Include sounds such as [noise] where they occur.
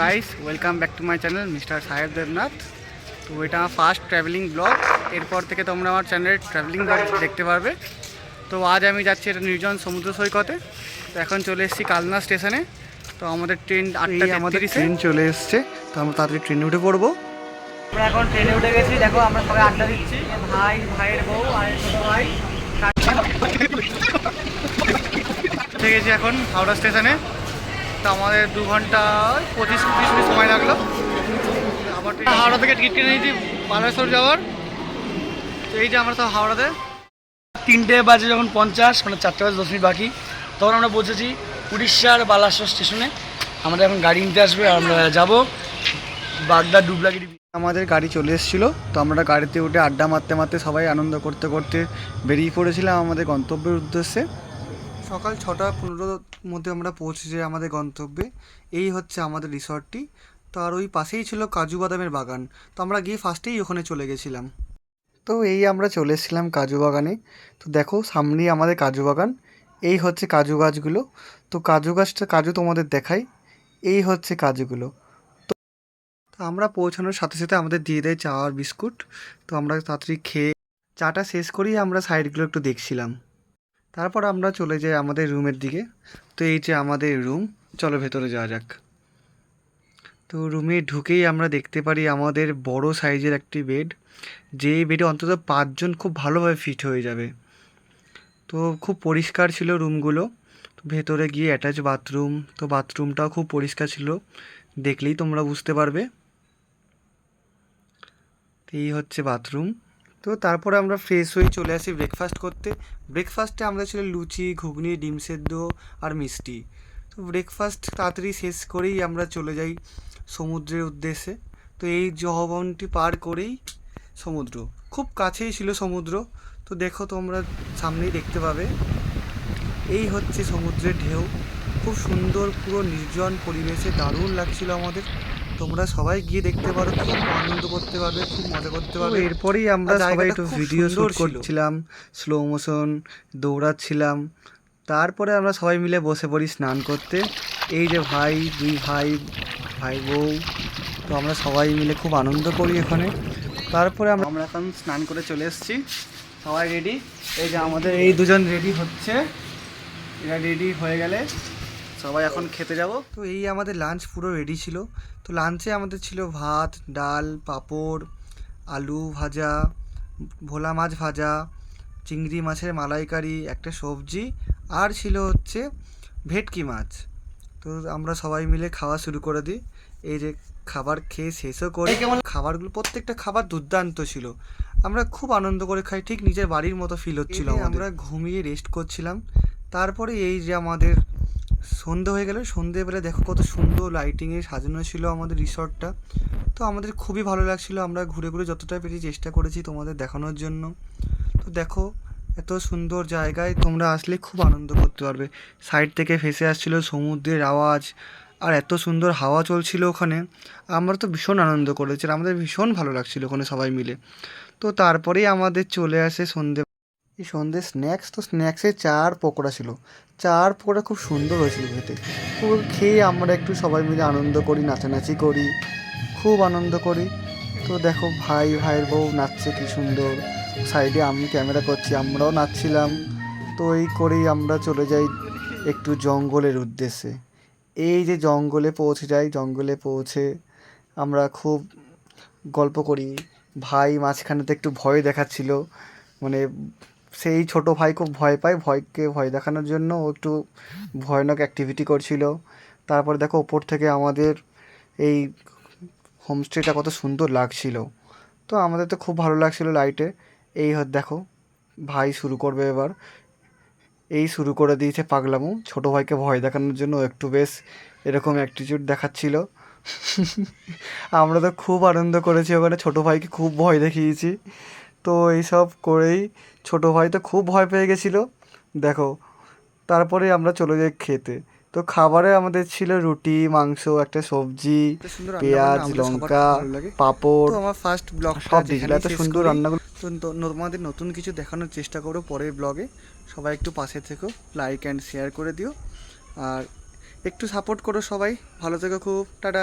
Guys welcome back to my channel mister Saheb Debnath তো এটা আমার ফার্স্ট ট্রাভেলিং ব্লগ এরপর থেকে তোমরা আমার চ্যানেলের ট্রাভেলিং ব্লগ দেখতে পারবে। তো আজ আমি যাচ্ছি এটা নির্জন সমুদ্র সৈকতে। তো এখন চলে এসেছি কালনা স্টেশনে। তো আমাদের ট্রেন আটটা আমাদের ট্রেন চলে এসছে। তো আমরা তাড়াতাড়ি ট্রেনে উঠে পড়ব। আমরা এখন ট্রেনে উঠে গেছি। দেখো আমরা সবাই আড্ডা দিচ্ছি। ভাই ভাইয়ের বউ আর ছোটো ভাই। [laughs] উঠে গেছি এখন হাওড়া স্টেশনে। তো আমাদের দু ঘণ্টা পঁচিশ তিরিশ মিনিট সময় লাগল। আবার হাওড়া থেকে টিকিট কিনে নিয়েছি বালেশ্বর যাওয়ার। তো এই যে আমরা সব হাওড়াতে। তিনটে বাজে যখন পঞ্চাশ মানে চারটে বাজে দশ মিনিট বাকি, তখন আমরা পৌঁছেছি উড়িষ্যার বালাসর স্টেশনে। আমাদের এখন গাড়ি নিতে আসবে, আমরা যাব বাগদা ডুবলাগিরি আমাদের গাড়ি চলে এসেছিল, তো আমরা গাড়িতে উঠে আড্ডা মারতে মারতে সবাই আনন্দ করতে করতে বেরিয়ে পড়েছিলাম আমাদের গন্তব্যের উদ্দেশ্যে। সকাল ছটা পনেরোর মধ্যে আমরা পৌঁছে যাই আমাদের গন্তব্যে। এই হচ্ছে আমাদের রিসর্টটি। তার ওই পাশেই ছিল কাজু বাদামের বাগান। তো আমরা গিয়ে ফার্স্টেই ওখানে চলে গেছিলাম। তো এই আমরা চলে এসেছিলাম কাজু বাগানে। তো দেখো, সামনেই আমাদের কাজু বাগান। এই হচ্ছে কাজু গাছগুলো। তো কাজু গাছটা, কাজু তোমাদের দেখাই। এই হচ্ছে কাজুগুলো। তো আমরা পৌঁছানোর সাথে সাথে আমাদের দিয়ে দেয় চা আর বিস্কুট। তো আমরা তাড়াতাড়ি খেয়ে, চাটা শেষ করেই আমরা সাইডগুলো একটু দেখছিলাম। তারপর আমরা চলে যাই আমাদের রুমের দিকে। তো এই যে আমাদের রুম, চলো ভেতরে যাওয়া যাক। তো রুমে ঢুকেই আমরা দেখতে পারি আমাদের বড় সাইজের একটি বেড। যে বেডে অন্তত পাঁচজন খুব ভালোভাবে ফিট হয়ে যাবে। তো খুব পরিষ্কার ছিল রুমগুলো। তো ভেতরে গিয়ে অ্যাটাচ বাথরুম, তো বাথরুমটাও খুব পরিষ্কার ছিল। দেখলেই তোমরা বুঝতে পারবে। এই হচ্ছে বাথরুম। তো তারপরে আমরা ফ্রেশ হয়ে চলে আসি ব্রেকফাস্ট করতে। ব্রেকফাস্টে আমরা ছিল লুচি, ঘুগনি, ডিম সেদ্ধ আর মিষ্টি। তো ব্রেকফাস্ট তাড়াতাড়ি শেষ করেই আমরা চলে যাই সমুদ্রের উদ্দেশ্যে। তো এই জহবনটি পার করেই সমুদ্র। খুব কাছেই ছিল সমুদ্র। তো দেখো তোমরা সামনেই দেখতে পাবে। এই হচ্ছে সমুদ্রের ঢেউ। খুব সুন্দর, পুরো নির্জন পরিবেশে দারুণ লাগছিল আমাদের। তোমরা সবাই গিয়ে দেখতে পারো খুব আনন্দ করতে পারবে খুব মজা করতে পারবে। এরপরেই আমরা সবাই একটু ভিডিও শুট করছিলাম স্লো মোশন দৌড়াচ্ছিলাম। তারপরে আমরা সবাই মিলে বসে পড়ি স্নান করতে। এই যে ভাই দুই ভাই ভাই বউ তো আমরা সবাই মিলে খুব আনন্দ করি এখানে। তারপরে আমরা আমরা এখন স্নান করে চলে এসেছি। সবাই রেডি এই যে আমাদের এই দুজন রেডি হচ্ছে। এরা রেডি হয়ে গেলে সবাই এখন খেতে যাব। তো এই আমাদের লাঞ্চ পুরো রেডি ছিল। তো লাঞ্চে আমাদের ছিল ভাত ডাল পাঁপড় আলু ভাজা ভোলা মাছ ভাজা চিংড়ি মাছের মালাইকারি একটা সবজি আর ছিল হচ্ছে ভেটকি মাছ। তো আমরা সবাই মিলে খাওয়া শুরু করে দিই। এই যে খাবার খেয়ে শেষও করে। কেমন? খাবারগুলো প্রত্যেকটা খাবার দুর্দান্ত ছিল। আমরা খুব আনন্দ করে খাই ঠিক নিজের বাড়ির মতো ফিল হচ্ছিল আমরা ঘুমিয়ে রেস্ট করছিলাম। তারপরে এই যে আমাদের সন্ধে হয়ে গেল সন্ধেবেলা দেখো কত সুন্দর লাইটিংয়ে সাজানো ছিল আমাদের রিসর্টটা তো আমাদের খুবই ভালো লাগছিল, আমরা ঘুরে ঘুরে যতটা পেরেছি চেষ্টা করেছি তোমাদের দেখানোর জন্য। তো দেখো, এত সুন্দর জায়গায় তোমরা আসলে খুব আনন্দ করতে পারবে। সাইড থেকে ভেসে আসছিল সমুদ্রের আওয়াজ, আর এত সুন্দর হাওয়া চলছিল ওখানে। আমরা তো ভীষণ আনন্দ করেছি আমাদের ভীষণ ভালো লাগছিল ওখানে সবাই মিলে। তো তারপরেই আমাদের চলে আসে সন্ধে এই সন্ধে স্ন্যাক্স তো স্ন্যাক্সে চার পকোড়া ছিল। চার পকোড়া খুব সুন্দর হয়েছিল খেতে। খেয়ে আমরা একটু সবাই মিলে আনন্দ করি, নাচানাচি করি, খুব আনন্দ করি। তো দেখো ভাই, ভাইয়ের বউ নাচছে কি সুন্দর। সাইডে আমি ক্যামেরা করছি, আমরাও নাচছিলাম। তো এই করেই আমরা চলে যাই একটু জঙ্গলের উদ্দেশ্যে। এই যে জঙ্গলে পৌঁছে যাই, জঙ্গলে পৌঁছে আমরা খুব গল্প করি। ভাই মাঝখানেতে একটু ভয় দেখাচ্ছিল মানে সেই ছোট ভাই খুব ভয় পায় ভয়কে ভয় দেখানোর জন্য। ও একটু ভয়ানক অ্যাক্টিভিটি করছিল। তারপরে দেখো ওপর থেকে আমাদের এই হোমস্টেটা কত সুন্দর লাগছিল। তো আমাদের তো খুব ভালো লাগছিল লাইটে এই দেখো, ভাই শুরু করবে এবার। এই শুরু করে দিয়েছে পাগলামু। ছোট ভাইকে ভয় দেখানোর জন্য একটু বেশ এরকম অ্যাটিটিউড দেখাচ্ছিল। [laughs] আমরা তো খুব আনন্দ করেছি ওখানে। ছোট ভাইকে খুব ভয় দেখিয়েছি। তো এইসব করেই ছোট ভাই তো খুব ভয় পেয়ে গেছিল। দেখো তারপরে আমরা চলে যাই খেতে। তো খাবারে আমাদের ছিল রুটি মাংস একটা সবজি পেঁয়াজ লঙ্কা পাঁপড় আমার ফার্স্ট ব্লগ সব দিয়েছিল এত সুন্দর রান্নাগুলো তো তোমাদের নতুন কিছু দেখানোর চেষ্টা করো পরের ব্লগে সবাই একটু পাশে থেকো লাইক অ্যান্ড শেয়ার করে দিও। আর একটু সাপোর্ট করো সবাই। ভালো থেকো খুব টাটা।